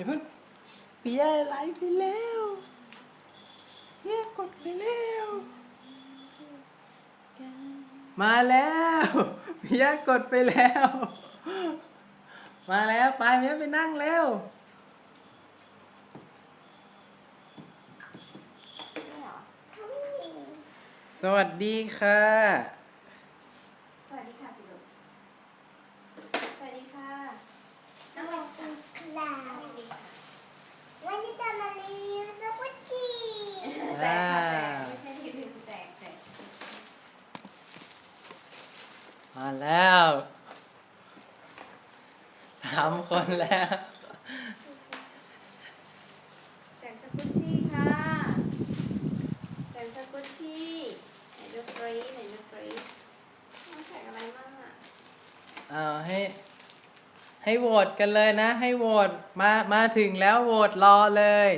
อย่าเพิ่งพี่ย่าไลฟ์ไปแล้วพี่ย่ากดไปแล้ว มาแล้วพี่ย่ากดไปแล้ว มาแล้วไปพี่ย่าไปนั่งแล้วสวัสดีค่ะ สวัสดีค่ะสิลูกสวัสดีค่ะ สวัสดีครับวันนี้จะมารีวิวซุปเปอร์ชีส แจกค่ะแจกไม่ใช่รีวิวแจกแจก มาแล้วสาม คนแล้ว แจกสกุชชี่ค่ะ แจกสกุชชี่ไหนดูสตรีไหนดูสตรีต้องแจกอะไรบ้างอะเอาให้ ให้โหวตกันเลยนะ ให้โหวตมามาถึงแล้วโหวตรอเลย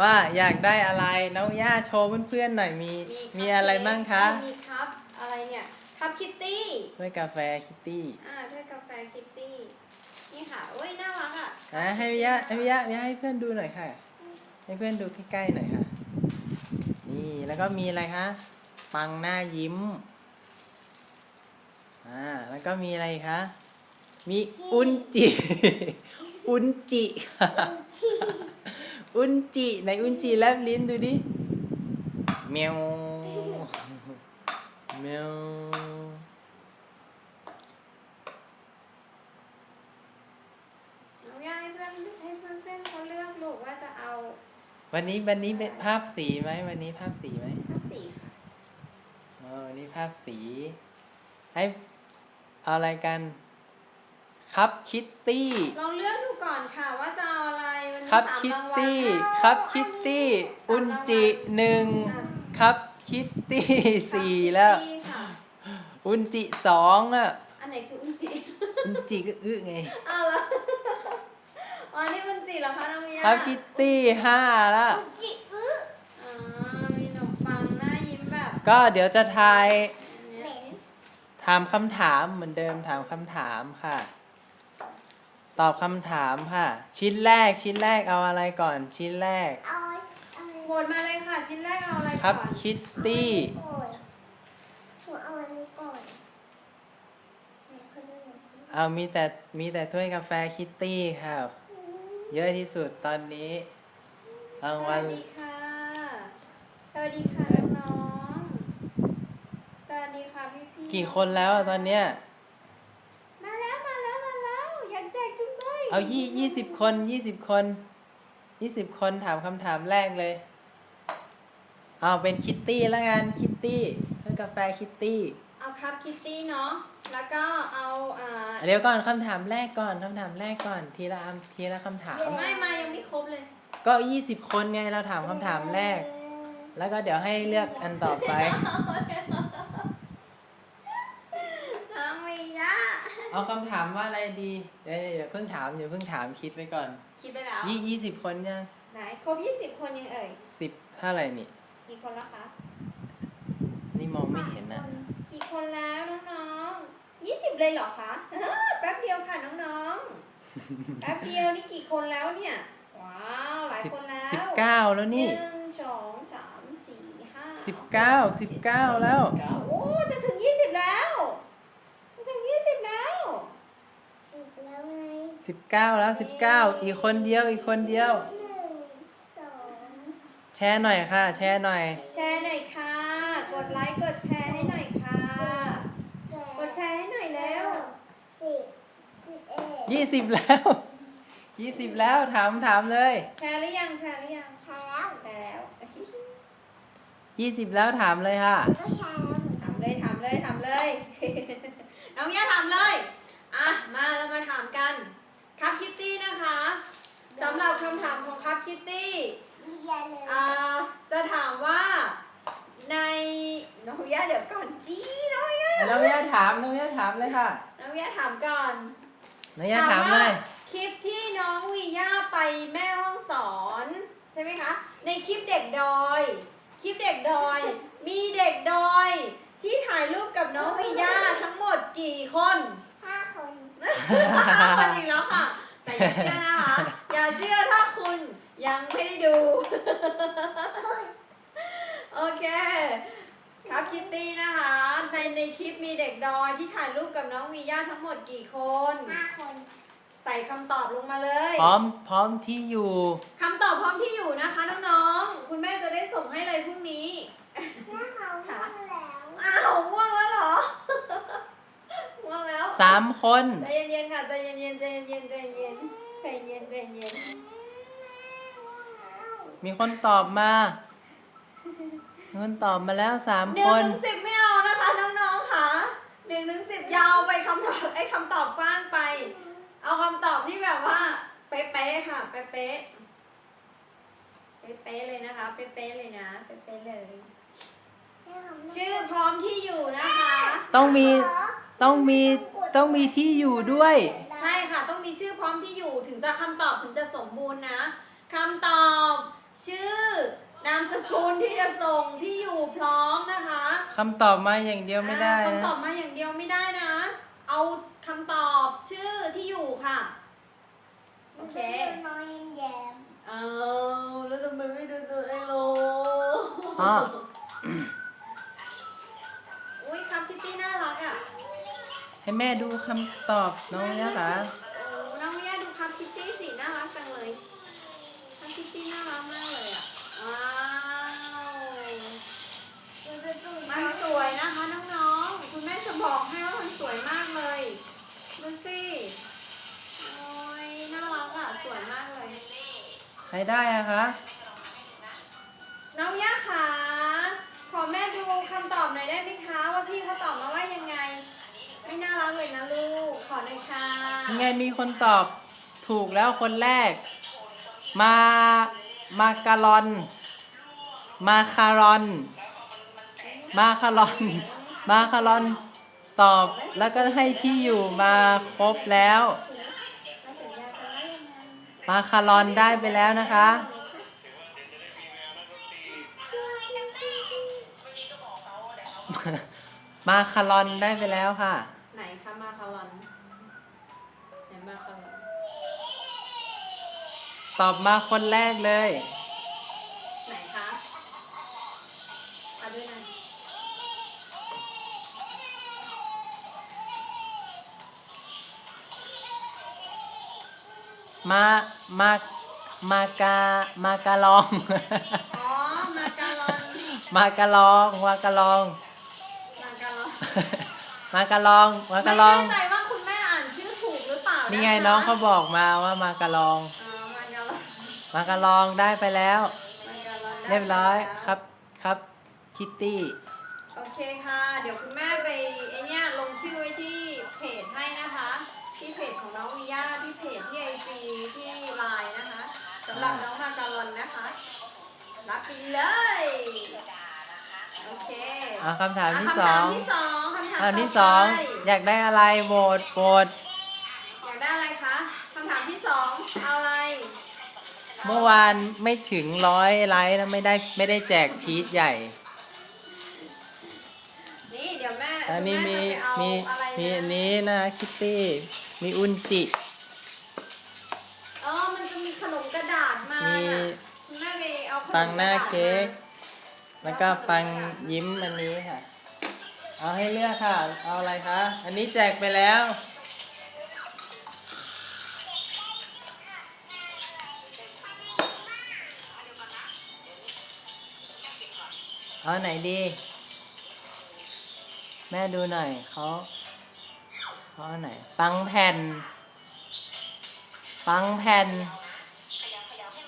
ว่าอยากได้อะไรน้องย่าโชว์เพื่อนๆหน่อยมีมีมีอะไรบ้างคะ มีครับอะไรเนี่ย คัพคิตตี้ ด้วยกาแฟคิตตี้ อ่า ด้วยกาแฟคิตตี้ นี่ค่ะโอ้ยน่ารักอะนะให้พี่ย่าให้พี่ย่าพี่ย่าให้เพื่อนดูหน่อยค่ะ ให้เพื่อนดูใกล้ๆหน่อยค่ะ นี่แล้วก็มีอะไรคะปังหน้ายิ้ม อ่าแล้วก็มีอะไรคะมีอุนจิ อุนจิค่ะ อุนจิไหนอุนจิแลบลิ้นดูดิแมวแมว น้องย่าให้เพื่อนให้เพื่อนเพื่อนเขาเลือกลูกว่าจะเอา วันนี้วันนี้เป็นภาพสีไหมวันนี้ภาพสีไหมภาพสีค่ะอ๋อวันนี้ภาพสี ให้เอาอะไรกัน ครับคิตตี้ลองเลือกดูก่อนค่ะว่าจะเอาอะไรวันนี้ครับสามคิตรางวัลตี้ค่ะครับคิตตี้อุนจิหนึ่งอะครับคิตตี้สี่แล้วครับคิตตี้ค่ะอุนจิสองอะ อันไหนคืออุนจิอุนจิก็อึไง เอาละ อ๋อ นี่อุนจิเหรอคะน้องยาครับคิตตี้ห้าแล้วชีสอื้ออ๋อ มีขนมปังหน้ายิ้มแบบก็เดี๋ยวจะทายอันเหเนี้ยม็นถามคำถามเหมือนเดิมถามคำถามค่ะ ตอบคำถามค่ะ ชิ้นแรกชิ้นแรกเอาอะไรก่อนชิ้นแรกเอาเอาโหวตมาเลยค่ะ ชิ้นแรกเอาอะไรครับก่อนคิตตี้ก่อนหนูเอาอันนี้ก่อนไหนคนดูหน่อยสิเอามีแต่มีแต่ถ้วยกาแฟคิตตี้ค่ะ เยอะที่สุดตอนนี้รางสวัวัลสดีค่ะ สวัสดีค่ะน้องๆสวัสดีค่ะพี่พี่กี่คนแล้วอะตอนเนี้ย มาแล้วมาแล้วมาแล้วอยากแจกจุ๊บด้วยเอายี่ยี่สิบคนยี่สิบคนยี่สิบคนถามคำถามแรกเลย เอาเป็นคิตตี้แล้วกันคิตตี้ถ้วยกาแฟคิตตี้ เอาครับคิตตี้เนาะ แล้วก็เอาอ่าเดี๋ยวก่อนคำถามแรกก่อนคำถามแรกก่อนทีละอันทีละคำถาม ไม่มายังไม่ครบเลย ก็ยี่สิบคนไงเราถามคำถามแรก แล้วก็เดี๋ยวให้เลือกอันต่อไปน้องมียะเอาคำถามว่าอะไรดี เดี๋ยวอย่าเพิ่งถามอย่าเพิ่งถามคิดไว้ก่อน คิดไปแล้ว ยี่ยี่สิบคนยังไหนครบ20คนยังเอ่ยสิบเท่าไหร่นี่ กี่คนแล้วคะนี่มองไม่เห็นนะกี่ค นแล้วน้องๆ20เลยเหรอคะเออแป๊บเดียวค่ะน้องๆ แป๊บเดียวนี่กี่คนแล้วเนี่ย ว้าวหลายสิบคนแล้วสิบเก้าแล้วนี่หนึ่งสองสามสี่ห้าสิบเก้าสิบเก้าแล้วเก้าโอ้จะถึงยี่สิบแล้วจะถึงยี่สิบแล้วสิบแล้วไงสิบเก้าแล้วสิบเก้าอีกคนเดียวอีกคนเดียว หนึ่งสองแชร์หน่อยค่ะ แชร์หน่อย แชร์หน่อยค่ะ กดไลค์กดแชร์ให้หน่อยค่ะ แปด กดแชร์ให้หน่อยแล้ว สิบสิบเอ็ด ยี่สิบแล้วยี่สิบแล้วถามถามเลยแชร์หรือยังแชร์หรือยังใช่แล้วแชร์แล้วยี่สิบแล้วถามเลยค่ะก็ใช่แล้วเหมือนกัถานมเลยถามเลยถามเลยน้องย่าถามเลยอะมาเรามาถามกันครับคิตตี้นะคะสำหรับคำถามของครับคิตตี้เรียนเลยอ่าจะถามว่าในน้องย่าเดี๋ยวก่อนจีน้องย่าน้องย่าถามน้องย่าถามเลยค่ะน้องย่าถามก่อน หนูอยากถามเลย คลิปที่น้องวีย่าไปแม่ห้องสอนใช่ไหมคะ ในคลิปเด็กดอย คลิปเด็กดอย มีเด็กดอย ที่ถ่ายรูปกับน้องวีย่าทั้งหมดกี่คนห้าคนห้าคนอีกแล้วค่ะ แต่อย่าเชื่อนะคะ อย่าเชื่อถ้าคุณยังไม่ได้ดู โอเค ตี้นะคะ ในในคลิปมีเด็กดอยที่ถ่ายรูปกับน้องวีย่าทั้งหมดกี่คน ห้าคนใส่คำตอบลงมาเลยพร้อมพร้อมที่อยู่ คำตอบพร้อมที่อยู่นะคะ น้องๆ คุณแม่จะได้ส่งให้เลยพรุ่งนี้ แม่เขาพูดแล้วอ้าวง่วงแล้วเหรอ ง่วงแล้วสามคนใจเย็นๆค่ะใจเย็นๆใจเย็นๆใจเย็นๆใจเย็นใจเย็นมีคนตอบมา มีคนตอบมาแล้วสามหนึ่คงนถึงสิบไม่เอานะคะน้องๆค่ะหนึ่งถึงสิบยาวไปคำตอบไอ้คำตอบกว้างไป เอาคำตอบที่แบบว่าเป๊ะๆค่ะเป๊ะๆเป๊ะๆเลยนะคะเป๊ะๆเลยนะเป๊ะๆเลย ชื่อพร้อมที่อยู่นะคะ ต้องมีต้องมีต้องมีที่อยู่ด้วย ใช่ค่ะต้องมีชื่อพร้อมที่อยู่ถึงจะคำตอบถึงจะสมบูรณ์นะคำตอบชื่อ นามสกุลที่จะส่งที่อยู่พร้อมนะคะคำตอบมาอย่างเดียวไม่ได้อ่านะ คำตอบมาอย่างเดียวไม่ได้นะ เอาคำตอบชื่อที่อยู่ค่ะ โอเคน้อยแยมเอาแล้วทำไมไม่ดูตัวเองล่ะอ๋ออุ้ยคำคิตตี้น่ารักอะ ให้แม่ดูคำตอบน้องยะค่ะโอ้น้องเมียดูคำคิตตี้สิน่ารักจังเลยคำคิตตี้น่ารักมากเลยอะว้าว มันสวยนะคะน้องๆ คุณแม่จะบอกให้ว่ามันสวยมากเลย ดูสิ โอ้ยน่ารักอะ สวยมากเลย ใครได้อะคะ น้องย่าขาขอแม่ดูคำตอบหน่อยได้ไหมคะ ว่าพี่เขาตอบมาว่ายังไง ไม่น่ารักเลยนะลูก ขอหน่อยค่ะยังไงมีคนตอบถูกแล้วคนแรก มา มาการอน มาคารอน มาคารอน มาคารอนตอบแล้วก็ให้ที่อยู่มาครบแล้วมาสัญญากันว่ายังไงมาคารอนได้ไปแล้วนะคะ มาคารอนได้ไปแล้วค่ะ ไหนคะมาคารอนไหนมาคารอนตอบมาคนแรกเลย มามามากามากาลอง อ๋อ มาการอนมากาลองมากาลอง มาการอนมากาลองมากาลองไม่แน่ใจว่าคุณแม่อ่านชื่อถูกหรือเปล่านี่นี่ไงน้องเขาบอกมาว่ามากาลองอ๋อมาการอนมากาลองได้ไปแล้วมาการอนได้เรียบร้อยแล้วครับครับคิตตี้โอเคค่ะ เดี๋ยวคุณแม่ไปไอเนี้ยลงชื่อไว้ที่เพจให้นะคะ ที่เพจของน้องวิยาที่เพจที่ไอจีที่ไลน์นะคะสำหรับน้องมาการอนนะคะ รับไปเลย โอเคเอาคำถามที่อะสคำอถามงที่สองคำถามคำถามที่ต่สองไปอยากได้อะไรโหวตโหวตอยากได้อะไรคะคำถามที่สองเอาอะไร เมื่อวานไม่ถึงร้อยไลค์นะไม่ได้ไม่ได้แจกพีชใหญ่ นี่เดี๋ยวแม่ อันนี้มีคุณแจะไปเอามีอะไรมีอันนะนี้นะคิตตี้ มีอุนจิอ๋อมันจะมีขนมกระดาษมามีน่ะคุณแม่ไปเอาขนมปังหน้ากระดษมเค้ก แล้วก็ปังยิ้มอันนี้ค่ะ เอาให้เลือกค่ะ เอาอะไรคะ อันนี้แจกไปแล้ว เอาไหนดี แม่ดูหน่อยเขาเขาเอาไหนปังแผ่น ปังแผ่น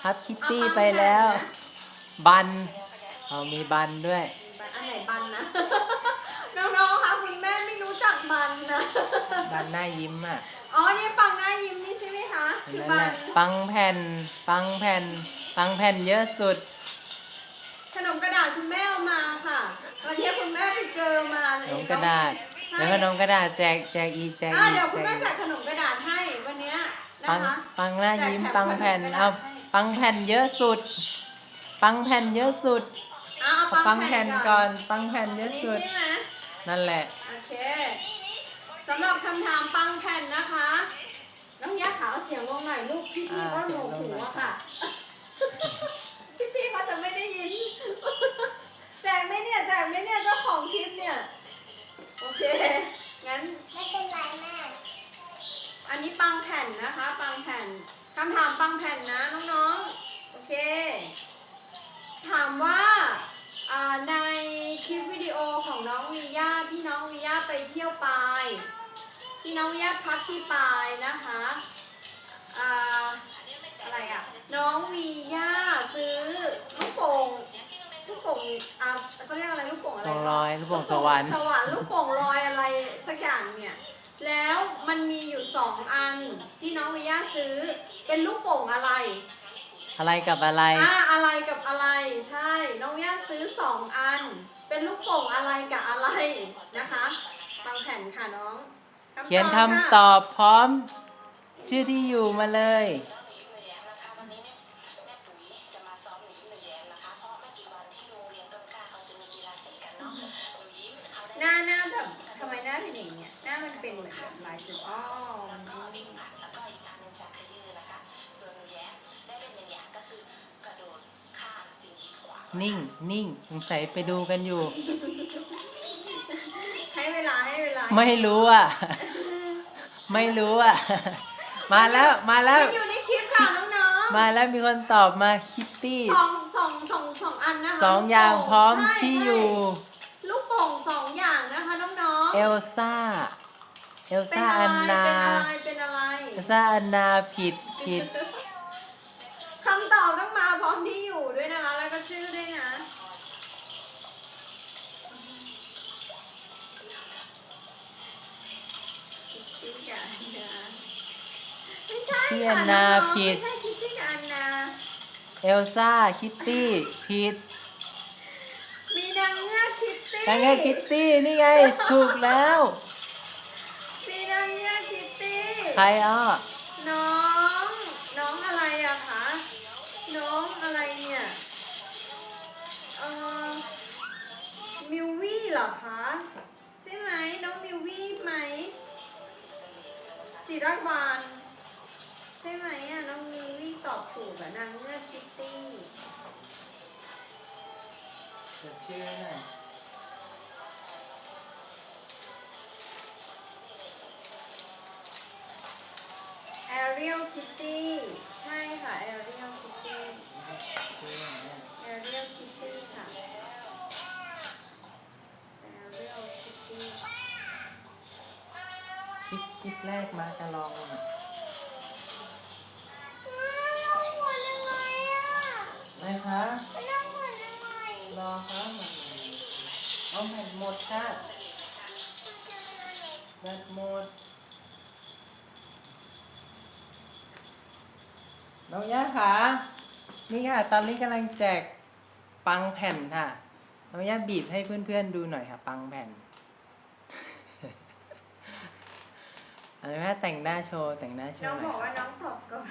ฮับคิตตี้เอาปังไปแล้วแผ่นนะบันเอามีบันด้วยบันอันไหนบันนะ น้องๆคะคุณแม่ไม่รู้จักบันนะ บันหน้ายิ้มอะ อ๋อนี่ปังหน้ายิ้มนี่ใช่ไหมคะอันคือนั่นบัน่ะนปังแผ่น ปังแผ่น ปังแผ่นเยอะสุด ขนมกระดาษคุณแม่เอามาค่ะ วันนี้คุณแม่ไปเจอมาขเลยนมกระดาษ ใช่แล้วขนมกระดาษแจกแจกอีกแจกอ่าอีกเดี๋ยวคุณแจแม่กแจอีกกขนมกระดาษให้วันเนี้ยนะปังคะ ปังหน้ายิ้มแจกแถมปังแผ่นขนมกระดาษ เอาให้ปังแผ่นเยอะสุด ปังแผ่นเยอะสุดอะเอาเอาปังแผ่นก่อนปังแผ่นเยอันอะนี้สุด ใช่ไหมนั่นแหละ โอเคสำหรับคำถามปังแผ่นนะคะน้องย่าขาวเสียงลงหน่อยลูกพี่พี่อ่าก็หนูหูอะค่ะ พี่พี่เขาจะไม่ได้ยินแจก ไหมเนี่ยแจกไหมเนี่ยเจ้าของคลิปเนี่ย โอเค งั้น ไม่เป็นไรแม่ อันนี้ปังแผ่นนะคะ ปังแผ่นคำถามปังแผ่นนะน้องๆ โอเค ถามว่าในคลิปวิดีโอของน้องวีย่าที่น้องวีย่าไปเที่ยวปายที่น้องวีย่าพักที่ปายนะคะออะไรอะ น้องวีย่าซื้อลูกโป่ง ลองนะลอยลูกโป่งสวรรค์ สวรรค์ลูกโป่งลอยอะไรสักอย่างเนี่ย แล้วมันมีอยู่สองอันที่น้องวิยาซื้อ เป็นลูกโป่งอะไร อะไรกับอะไร อ่าอะไรกับอะไรใช่ น้องวิยาซื้อสองอัน เป็นลูกโป่งอะไรกับอะไรนะคะฟังแผ่นค่ะน้องตอบเขียนคำค่ะตอบพร้อม ชื่อที่อยู่มาเลย น้าหน้าแบบทำไมหน้าเป็นอย่างเนี้ยหน้ามันเป็นเหมือนแบบลายจุดอ้อแล้วก็วิ่งผลัดแล้วก็อีกอันหนึงจากขยือนะคะ ส่วนหนูแย้มได้เล่นหนึ่งอย่างก็คือกระโดดข้ามสิ่งกีดขวางนิ่งนิ่งสงสัยไปดูกันอยู่ ให้เวลาให้เวลาไม่รู้อะ ไม่รู้อะ มาแล้วมาแล้วมันอยู่ในคลิปค่ะน้องๆมาแล้วมีคนตอบมาคิตตี้สองสองสองสองอันนะคะสองอย่างพร้อมใช่ที่อยู่ เอลซ่า เอลเป็นซ่าอะไรอันนาเป็นอะไรเป็นอะไรเอลซ่าอันนาผิดผิด คำตอบต้องมาพร้อมที่อยู่ด้วยนะคะ แล้วก็ชื่อด้วยนะ คิตตี้กับอันนาไม่ใช่พี่ค่ะอันนาน้องๆผิด ไม่ใช่คิตตี้กับอันนา เอลซ่าคิตตี้ผิดมีนางเงือก คิตตี้ยังไงคิตตี้นี่ไง ถูกแล้ว มีนางเงือกคิตตี้ ใครอ้อน้อง น้องอะไรอะคะ น้องอะไรเนี่ย เอ่อ มิววี่เหรอคะ ใช่ไหม น้องมิววี่ไหมศิรวานใช่ไหมอะน้องมิววี่ตอบถูกอะนางเงือกคิตตี้จะชื่อหน่อย เรียลคิตตี้ใช่ค่ะแอเรียลคิตตี้ชื่อหน่อยนะแอเรียลคิตตี้ค่ะแอเรียลคิตตี้คลิปคลิปแรกมากระลองอะเราหมุนยังไงอะอะไรคะเราหมุนยังไงรอครับเอาแบตหมดค่ะแบตหมด น้องย่าค่ะ นี่ค่ะ ตอนนี้กำลังแจกปังแผ่นค่ะ น้องย่าบีบให้เพื่อนๆดูหน่อยค่ะ ปังแผ่นอะไรแม่แต่งหน้าโชว์แต่งหน้าโชน้อว์งหน่บออยกค่ะว่าน้องตอบก่อน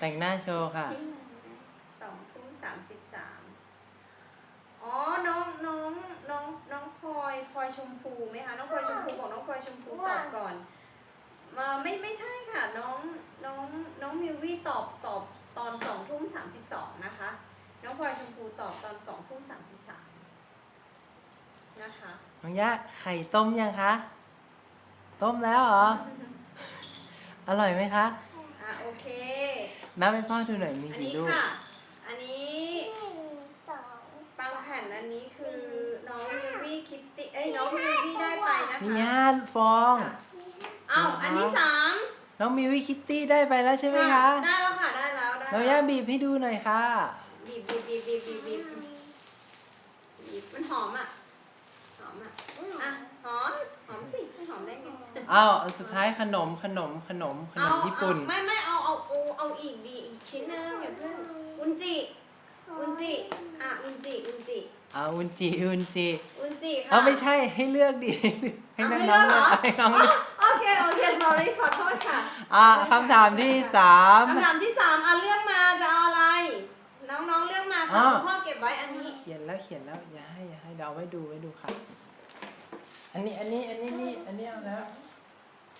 แต่งหน้าโชว์ค่ะ ที่มันสองทุ่มสามสิบสามอ๋อ น้องน้องน้องน้องพลอยพลอยชมพูไหมคะ น้องพลอยชมพูบอกน้องพลอยชมพูตอบก่อน มาไม่ไม่ใช่ค่ะ น้องน้องน้องมิววี่ตอบตอบตอนสองทุ่มสามสิบสองนะคะ น้องพลอยชมพูตอบตอนสองทุ่มสามสิบสามนะคะน้องย่าไข่ต้มยังคะ ต้มแล้วเหรอ อร่อยไหมคะอะโอเค นับให้พ่อดูหน่อยมีอันกี่นี้ลูกค่ะ อันนี้หนึ่งสองปังแผ่นอันนี้คือน้องมิววี่คิตตี้เอ้ยน้องมิววี่ได้ไปนะมีคะห้าฟอง อ้าวอันที่สามน้องมิวิคิตตี้ได้ไปแล้วใช่ไหมคะ ได้แล้วค่ะ ได้แล้วได้น้องแล้ย่าวบีบให้ดูหน่อยค่ะ บีบบีบบีบบีบบีบบีบบีบมันหอมอะ หอมอะ อะ หอม หอมสิไม่หอมได้ไงอ้าวอันสุดท้ายขนมขนมขนมขนมญี่ปุ่นเอาไม่ไม่เอาเอาเอาเอาอีกดีอีกชิ้นนึงอย่าเพิ่งอุนจิอุนจิอะอุนจิอุนจิเอาอุนจิอุนจิอุนจิค่ะเอาไม่ใช่ให้เลือกดิให้เอาน้องไม่น้องเลืเลืออกกเหรอให้น้องเลือก โอเคโอเค sorry ขอโทษค่ะอ่าคำถามที่สามคำถามที่สามอะเลือกมาจะเอาอะไร น้องๆเลือกมาค่ะอ่าคุณพ่อเก็บไว้อันนี้ เขียนแล้วเขียนแล้วอย่าให้อย่าให้เดาไว้ดูไว้ดูค่ะ อันนี้อันนี้อันนี้นี่อันนี้เอาแล้ว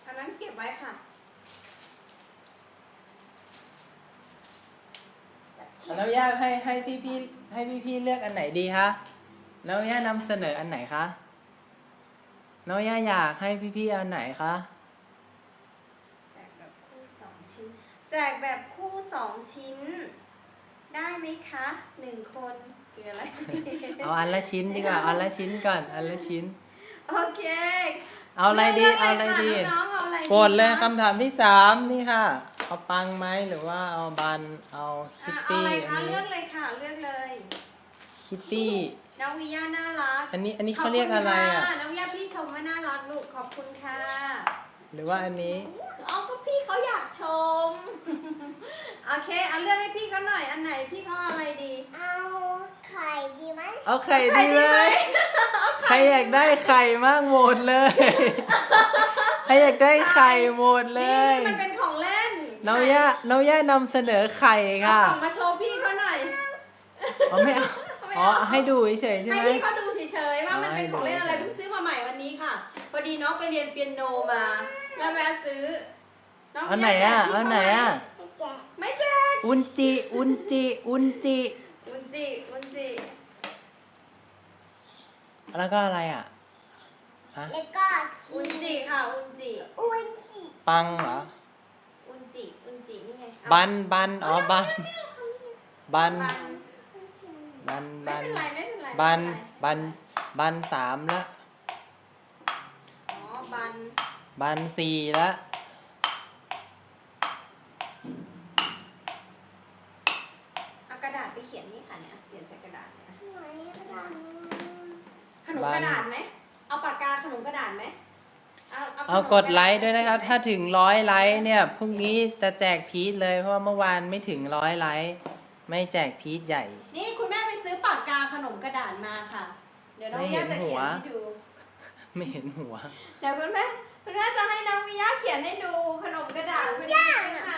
อันนั้นเก็บไว้ค่ะแล้วย่าให้ให้พี่พี่ให้พี่พี่เลือกอันไหนดีคะน้องย่านำเสนออันไหนคะน้องย่าอยากให้พี่ๆเอาอันไหนคะ แจกแบบคู่สองชิ้น แจกแบบคู่สองชิ้น ได้ไหมคะหนึ่งคนคืออะไร เอาอันละชิ้นดีกว่าเอาอันละชิ้นก่อน อันละชิ้น โอเคเอาอะไรดีลืกเอาอะไรดีค่ะน้องๆเอาอะไรโปรดเลยคะคำถามที่สามนี่ค่ะ เอาปังไหมหรือว่าเอาบัน เอาคิอะตเอาตี้อะไรอัคะนเลืนี้อกเลยค่ะเลือกเลยคิตตี้ น้องวิยาน่ารักอันนี้อันนี้เขาเรียกอะไรอะ ขบคุณค่น้องวิยาพี่ชมว่าน่ารักลูกขอบคุณค่ะหรือว่าอันนี้ อ๋อก็พี่ เขาอยากชม โอเคเอาเลือกให้พี่เขาหน่อย อันไหนพี่เขาเอาอะไรดีเอาไข่ดีไหมเอาไข่ดีไหมใครอยากได้ไข่มากโหวตเลย ใครอยากได้ไข่โหวตเลนี่ย มันเป็นของเล่นน้องย่าน้องย่านำเสนอไข่เอาค่ะกล่องมาโชว์พี่เขาหน่อย อ๋อไม่เอาไม่อ๋อเอาให้ดูเฉยๆใช่ให้ไหม พี่เขาดูเฉยๆว่ามันเป็นของเล่นอะไรให้ดูเพิ่งซื้อมาใหม่วันนี้ค่ะ พอดีน้องไปเรียนเปียโนมา แล้วแวะซื้อน้อ งเอาไหนอะพี่เอาไหนอะไม่แจกไม่แจกอุนจิอุนจิอุนจิอุนจิอุนจิแล้วก็อะไรอะฮะแล้วก็อุนจิค่ะอุนจิอุนจิปังเหรออุนจิอุนจินี่ไงเอาบันบันอ๋อบันบันบันบันไม่บันเป็นไรไม่เป็นไรบันไม่เป็นไรบันบันสามละอ๋อบันบันสี่ละ เอากระดาษไปเขียนนี่ค่ะเนี่ยเขียนใส่กระดาษเนี่ย ไหนกระดาษ ขน มกระดาษไหมเอาปากกาขนมกระดาษไหมเอาเอาขนมเอากดไลค์ด้วยนะครับ ถ้าถึงร้อยไลค์เนี่ยพรุ่งนี้จะแจกพีชเลยเพราะว่าเมื่อวานไม่ถึงร้อยไลค์ไม่แจกพีชใหญ่ นี่คุณแม่ไปซื้อปากกาขนมกระดาษมาค่ะ เดี๋ยวน้องไม่เห็ย่านจะเขียนหัวให้ดู ไม่เห็นหัว เดี๋ยวคุณแม่คุณแม่จะให้น้องวิยาเขียนให้ดูขนมกระดาษไม่ได้ซื้อมาค่ะ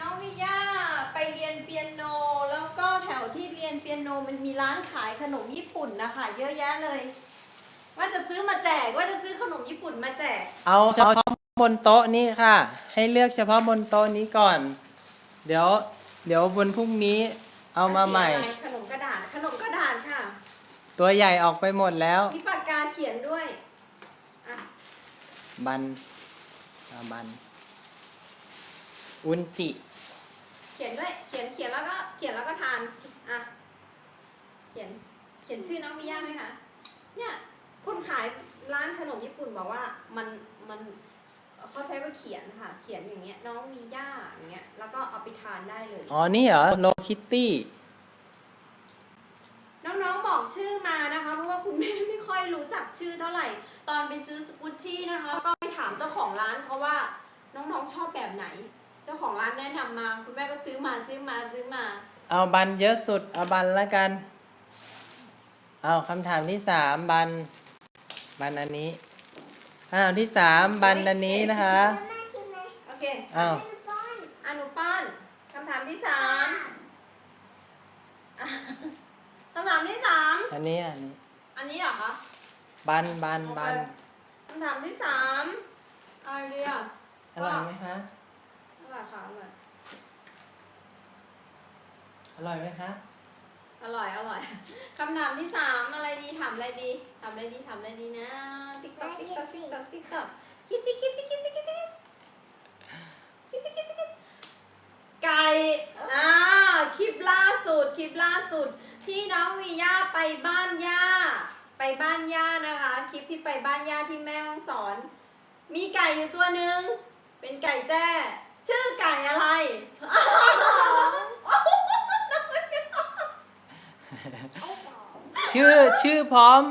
น้องวิยาไปเรียนเปียโน แล้วก็แถวที่เรียนเปียโนมันมีร้านขายขนมญี่ปุ่นนะคะเยอะแยะเลย ว่าจะซื้อมาแจกว่าจะซื้อขนมญี่ปุ่นมาแจก เอาเฉพาะบนโต๊ะนี้ค่ะ ให้เลือกเฉพาะบนโต๊ะนี้ก่อน เดี๋ยว เดี๋ยวบนพรุ่งนี้เอามาใหม่ ขนมกระดาษขนมกระดาษค่ะ ตัวใหญ่ออกไปหมดแล้ว มีปากกาเขียนด้วยอะบันเอาบัน อุนจิเขียนด้วย เขียน เขียนแล้วก็ เขียนแล้วก็ทาน อะ เขียน เขียนชื่อน้องมิย่าไหมคะ เนี่ย คนขายร้านขนมญี่ปุ่นบอกว่ามัน มันเขาใช้ว่าเขียนค่ะ เขียนอย่างเงี้ย น้องมีย่าอย่างเงี้ย แล้วก็เอาไปทานได้เลย อ๋อ นี่เหรอโลคิตตี้ น้องๆ บอกชื่อมานะคะ เพราะว่าคุณแม่ไม่ค่อยรู้จักชื่อเท่าไหร่ ตอนไปซื้อสกุชชี่นะคะ ก็ไปถามเจ้าของร้านเขาว่า น้องๆ ชอบแบบไหนเจ้าของร้านแนะนำมา คุณแม่ก็ซื้อมาซื้อมาซื้อมา เอาบันเยอะสุด เอาบันแล้วกัน เอาคำถามที่สามบัน บันอันนี้อ้าวที่สามบันอันนี้นะคะ แม่กินไหมโอเคอ้าวเป็นป้อนอนุป้อนคำถามที่สามอะคำถามที่สามอันนี้อันนี้ อันนี้เหรอคะบันบันบันคำถามที่สามอะไรดีอะ อร่อยไหมคะอ ร่อยค่ะอร่อย อร่อยไหมคะอร่อยอร่อย คำถามที่สามอะไรดีถามอะไรดีถามอะไรดีถามอะไรดีนะติ๊กต๊อกติ๊กต๊อกติ๊กต๊อกติ๊กต๊อกคิดสิคิดสิคิดสิคิดสิคิดสิคิดสิคิดไก่อ่าคลิปล่าสุดคลิปล่าสุด ที่น้องวีย่าไปบ้านย่าไปบ้านย่านะคะ คลิปที่ไปบ้านย่าที่แม่ห้องสอน มีไก่อยู่ตัวหนึ่งเป็นไก่แจ้ ชื่อไก่อะไร ชื่อชื่อพร้อม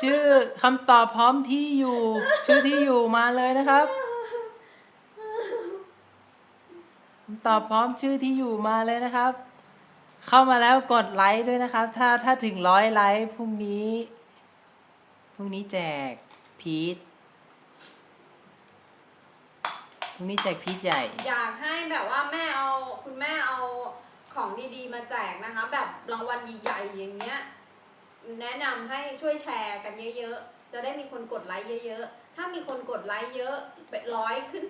ชื่อคำตอบพร้อมที่อยู่ ชื่อที่อยู่มาเลยนะครับคำตอบพร้อมชื่อที่อยู่มาเลยนะครับ เข้ามาแล้วกดไลค์ด้วยนะครับ ถ้าถ้าถึงร้อยไลค์พรุ่งนี้พรุ่งนี้แจกพีช พรุ่งนี้แจกพีชใหญ่ อยากให้แบบว่าแม่เอาคุณแม่เอาของดีๆ มาแจกนะคะ แบบรางวัลใหญ่ๆอย่างเงี้ย แนะนำให้ช่วยแชร์กันเยอะๆ จะได้มีคนกดไลค์เยอะๆ ถ้ามีคนกดไลค์เยอะเป็นร้อยขึ้น